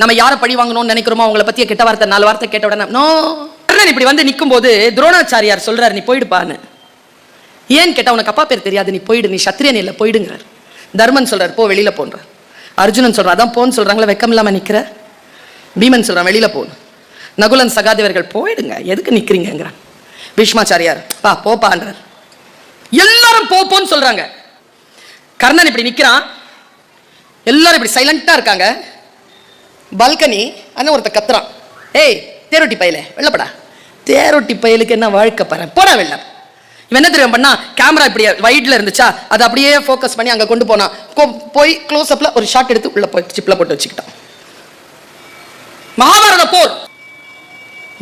நம்ம யாரை பழி வாங்கணும்னு நினைக்கிறோமோ அவங்கள பத்திய கெட்ட வார்த்தை நாலு வார்த்தை கேட்ட உடனே நோ. கர்ணன் இப்படி வந்து நிற்கும் போது துரோணாச்சாரியார் சொல்றாரு நீ போயிடுப்பான்னு. ஏன் கேட்டா உனக்கு அப்பா பேர் தெரியாது நீ போயிடு நீ சத்திரியன் இல்லை போயிடுங்கிறார். தர்மன் சொல்றாரு போ வெளியில போன்ற அர்ஜுனன் சொல்றான் அதான் போன்னு சொல்றாங்களே வெக்கம் இல்லாம நிக்கிற. பீமன் சொல்றான் வெளியில போன்னு நகுலன் சகாதேவர்கள் போயிடுங்க எதுக்கு நிக்கிறீங்கிறான் பீஷ்மாச்சாரியார் பா போப்பான்றார் எல்லாரும் போ போன்னு சொல்றாங்க. கர்ணன் இப்படி நிக்கிறான். எல்லாரும் இப்படி சைலண்டா இருக்காங்க. பால்கனி அண்ணன் ஒருத்த கத்துறான். ஏய் தேரொட்டி பயலே வெள்ளப்படா தேரொட்டி பயலுக்கு என்ன வாழ்க்கை பாரு. போடா வெள்ள இவன் என்ன தெரியும் பண்ணா கேமரா இப்படி வைட்ல இருந்துச்சா அதை அப்படியே ஃபோக்கஸ் பண்ணி அங்க கொண்டு போனான். போய் க்ளோஸ் அப்ல ஒரு ஷாட் எடுத்து உள்ள போய் சிப்ல போட்டு வச்சுக்கிட்டான். மகாபாரத போர்.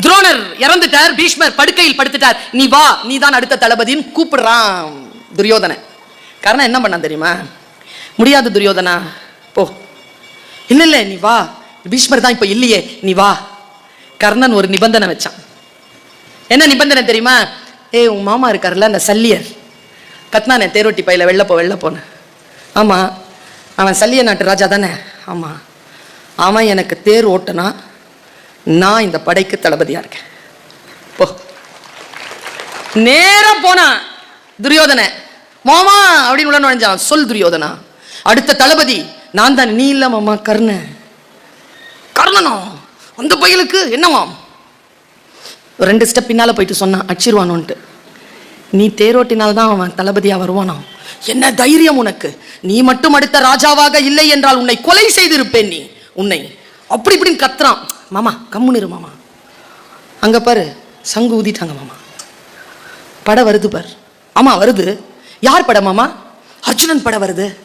துரோணர் இறந்துட்டார் பீஷ்மர் படுக்கையில் படுத்துட்டார். நீ வா நீ தான் அடுத்த தளபதின்னு கூப்பிடுறான் துரியோதனை காரணம் என்ன பண்ணான் தெரியுமா? முடியாது துரியோதனா. போ. இல்லை இல்ல நீ வா. பீஷ்மர் தான் இப்போ இல்லையே. நீ வா. கர்ணன் ஒரு நிபந்தனை வச்சான். என்ன நிபந்தனை தெரியுமா? ஏய் உன் மாமா இருக்கார்ல அந்த சல்லியர். கத்னானே தேரோட்டி பையில வெளில போ வெளில போன ஆமாம் அவன் சல்லிய நாட்டு ராஜா தானே? ஆமாம் அவன் எனக்கு தேர் ஓட்டனா நான் இந்த படைக்கு தளபதியாக இருக்கேன். போ. நேரம் போனான் துரியோதனை. மாமா அப்படின்னு உள்ள நுழைஞ்சான். சொல் துரியோதனா. அடுத்த தளபதி நான் தான் நீ இல்ல மாமா கர்ணன். பண்ணணும் அந்த பையலுக்கு என்னவாம் ரெண்டு ஸ்டெப் பின்னால போயிட்டு சொன்னான் அடிச்சிருவானோன்ட்டு நீ தேரோட்டினால் தான் அவன் தளபதியா வருவானாம் என்ன தைரியம் உனக்கு? நீ மட்டும் அடுத்த ராஜாவாக இல்லை என்றால் உன்னை கொலை செய்திருப்பேன் நீ. உன்னை. அப்படி இப்படின்னு கத்துறான். மாமா கம்முனிரு மாமா. அங்க பாரு சங்கு ஊதிட்டாங்க மாமா. படம் வருது பார். ஆமாம் வருது. யார் படம் மாமா? அர்ஜுனன் படம் வருது.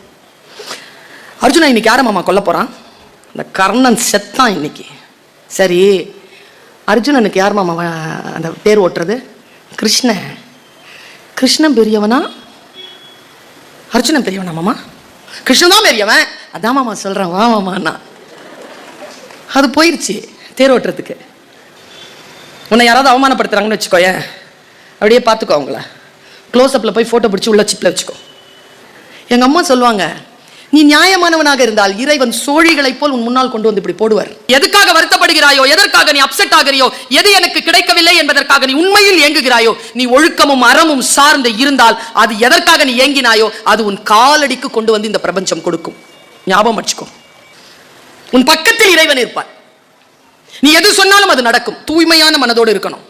அர்ஜுனன் இன்னைக்கு யாரை மாமா கொல்ல போகிறான் இந்த கர்ணன் செத்தான் இன்னைக்கு. சரி அர்ஜுனனுக்கு யார் மாமா அந்த தேர் ஓட்டுறது? கிருஷ்ணன். கிருஷ்ணன் பெரியவனா? அர்ஜுனன் பெரியவனா மாமா? கிருஷ்ணன் தான் பெரியவன். அதான் மாமா சொல்கிறேன் வா மாமாண்ணா அது போயிருச்சு தேர் ஓட்டுறதுக்கு. உன்னை யாராவது அவமானப்படுத்துறாங்கன்னு வச்சுக்கோயேன். அப்படியே பார்த்துக்கோ அவங்கள. க்ளோஸ்அப்பில் போய் ஃபோட்டோ பிடிச்சி உள்ள சிப்பில் வச்சுக்கோ. எங்கள் அம்மா சொல்லுவாங்க நீ நியாயமானவனாக இருந்தால் இறைவன் சோழிகளைப் போல் உன் முன்னால் கொண்டு வந்து இப்படி போடுவார். எதுக்காக வருத்தப்படுகிறாயோ எதற்காக நீ அப்செட் ஆகிறியோ எது எனக்கு கிடைக்கவில்லை என்பதற்காக நீ உண்மையில் ஏங்குகிறாயோ நீ ஒழுக்கமும் அறமும் சார்ந்து இருந்தால் அது எதற்காக நீ ஏங்கினாயோ அது உன் காலடிக்கு கொண்டு வந்து இந்த பிரபஞ்சம் கொடுக்கும். ஞாபகம் வச்சுக்கோ. உன் பக்கத்தில் இறைவன் இருப்பார். நீ எது சொன்னாலும் அது நடக்கும். தூய்மையான மனதோடு இருக்கணும்.